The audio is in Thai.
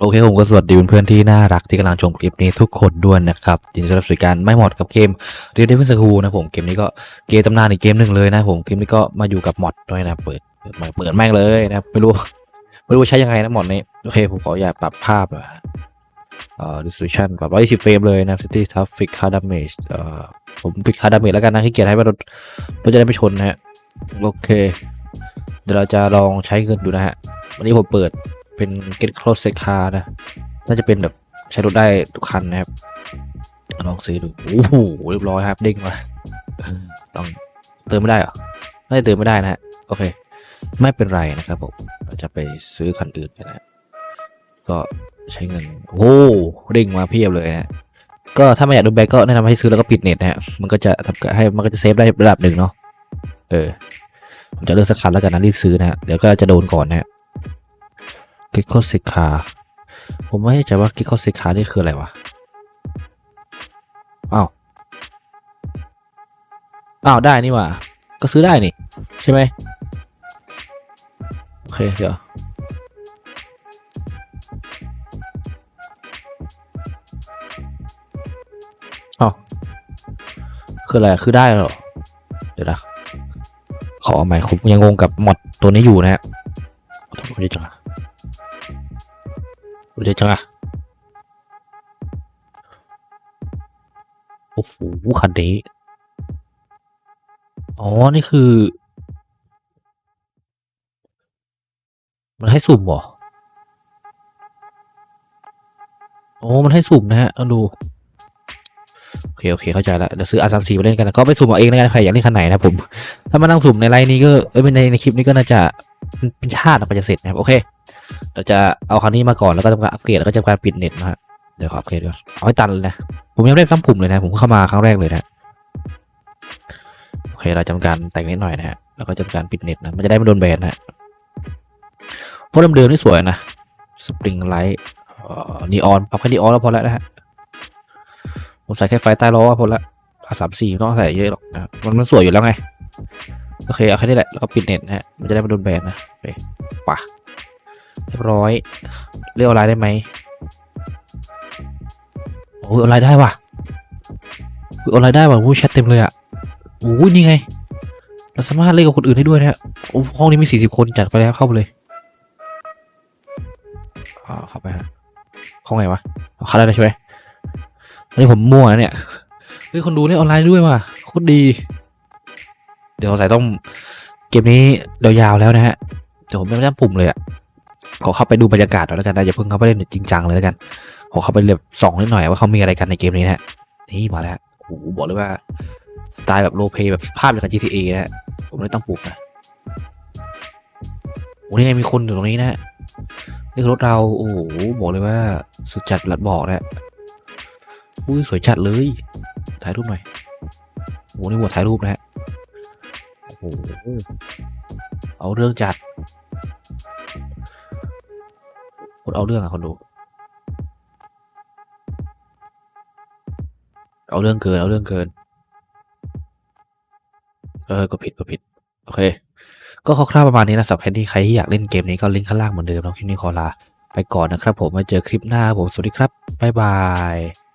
โอเคผมก็สวัสดีเพื่อนๆที่น่ารักที่กำลังชมคลิปนี้ทุกคนด้วยนะครับยินดีต้อนรับสู่การไม่หมดกับเกมเรียนได้เพื่อนสกูนะผมเกมนี้ก็เกมตำนานอีกเกมหนึ่งเลยนะผมเกมนี้ก็มาอยู่กับมอดด้วยนะเปิดเปิดมาเปิดแม่งเลยนะไม่รู้ไม่รู้ว่าใช้ยังไงนะมอดนี้โอเคผมขออย่าปรับภาพอะเอ่อ resolution ปรับ120เฟรมเลยนะ city traffic car damage เอ่อผมปิด car damage แล้วกันนะขี้เกียจให้มันรถรถจะได้ไม่ชนนะฮะโอเค เดี๋ยวเราจะลองใช้เงินดูนะฮะวันนี้ผมเปิด เป็น get close s e c a r นะ น่าจะเป็นแบบใช้รถได้ทุกคันนะครับ ลองซื้อดู โอ้โห เรียบร้อยครับ เด้งมา ลองเติมไม่ได้เหรอน่าจะเติมไม่ได้นะฮะ โอเค ไม่เป็นไรนะครับผม เราจะไปซื้อคันอื่นกันนะ ก็ใช้เงิน โอ้โหเด้งมาเพียบเลยนะ ก็ถ้าไม่อยากโดนแบกก็แนะนำให้ซื้อแล้วก็ปิดเน็ตนะฮะ มันก็จะทำให้มันก็จะเซฟได้ระดับหนึ่งเนาะ เออ ผมจะเลือกสักคันแล้วกันนะรีบซื้อนะฮะ เดี๋ยวก็จะโดนก่อนนะฮะ กิโคสิคาผมไม่แน่ใจว่ากิโคสิคานี่คืออะไรวะอ้าวอ้าวได้นี่ว่าก็ซื้อได้นี่ ใช่ไหมโอเคเดี๋ยวอ้าวคืออะไรคือได้หรอ เดี๋ยวนะขอใหม่ผมยังงงกับมอดตัวนี้อยู่นะฮะขอโทษคุณดิ จังอะรู้จักจังอะโอ้โหคันนี้ อ๋อ นี่คือ มันให้สุ่มเหรอโอ้มันให้สุ่มนะฮะเอาดู โอเค โอเค เข้าใจละเดี๋ยวซื้อ R34 มาเล่นกัน ก็ไปสุ่มเอาเองแล้วกันใครอยากเล่นคันไหนนะผม ถ้ามานั่งสุ่มในไลน์นี้ก็ เอ้ยในในคลิปนี้ก็น่าจะเป็นเป็นชาติน่าจะเสร็จนะครับ โอเค เราจะเอาคันนี้มาก่อนแล้วก็ทำการอัปเกรดแล้วก็ทำการปิดเน็ตนะฮะเดี๋ยวขออัปเกรดก่อนเอาให้ตันเลยนะผมยังไม่ได้ตั้งปุ่มเลยนะ ผมเข้ามาครั้งแรกเลยนะโอเคเราจะทำการแต่งนิดหน่อยนะฮะแล้วก็จะทำการปิดเน็ตนะมันจะได้ไม่โดนแบนนะฮะโฟล์เดิมนี่สวยนะสปริงไลท์นีออนปรับแค่นีออนแล้วพอแล้วนะฮะผมใส่แค่ไฟใต้ล้อพอละอะสามสี่ต้องใส่เยอะหรอกนะมันมันสวยอยู่แล้วไง โอเค เอาแค่นี้แหละ แล้วก็ปิดเน็ตนะฮะ มันจะได้ไม่โดนแบนนะโอเคป่ะ เรียบร้อยเรียกออนไลน์ได้ไหมโอ้ยออนไลน์ได้ว่ะออนไลน์ได้ว่ะวู้แชทเต็มเลยอะโอ้ยนี่ไงเราสามารถเล่นกับคนอื่นได้ด้วยนะฮะห้องนี้มีสี่สิบคนจัดไปแล้วเข้าไปเลยอ่าเข้าไปฮะเข้าไงวะเข้าได้ใช่ไหมอันนี้ผมมั่วนะเนี่ยเฮ้ยคนดูเล่นออนไลน์ด้วยว่ะโคตรดี เดี๋ยวใส่ต้องเกมนี้ยาวๆแล้วนะฮะเดี๋ยวผมไม่ได้ปุ่มเลยอะ ขอเข้าไปดูบรรยากาศหน่อยแล้วกันนะอย่าเพิ่งเข้าไปเล่นจริงจังเลยแล้วกันขอเข้าไปแบบสองนิดหน่อยว่าเขามีอะไรกันในเกมนี้นะฮะนี่มาแล้วโอ้โหบอกเลยว่าสไตล์แบบโรเพย์แบบภาพอย่างกับ GTA นะฮะผมไม่ได้ตั้งปลูกนะโอ้นี่ไงมีคนอยู่ตรงนี้นะฮะนี่รถเรา โอ้โห บอกเลยว่าสุดจัดหลัดบอกนะฮะอุ้ยสวยจัดเลย ถ่ายรูปหน่อยโอ้นี่บทถ่ายรูปนะฮะโอ้โหเอาเรื่องจัด ตรเอาเรื่องอะคนดู เอาเรื่องเกิน เอาเรื่องเกิน เออ ก็ผิดก็ผิด โอเค ก็คร่าวๆประมาณนี้นะสำหรับแคที่ใครที่อยากเล่นเกมนี้ก็ลิงก์ข้างล่างเหมือนเดิมแล้วคลิปนี้ขอลาไปก่อนนะครับผม มาเจอคลิปหน้าผม สวัสดีครับ บ๊ายบาย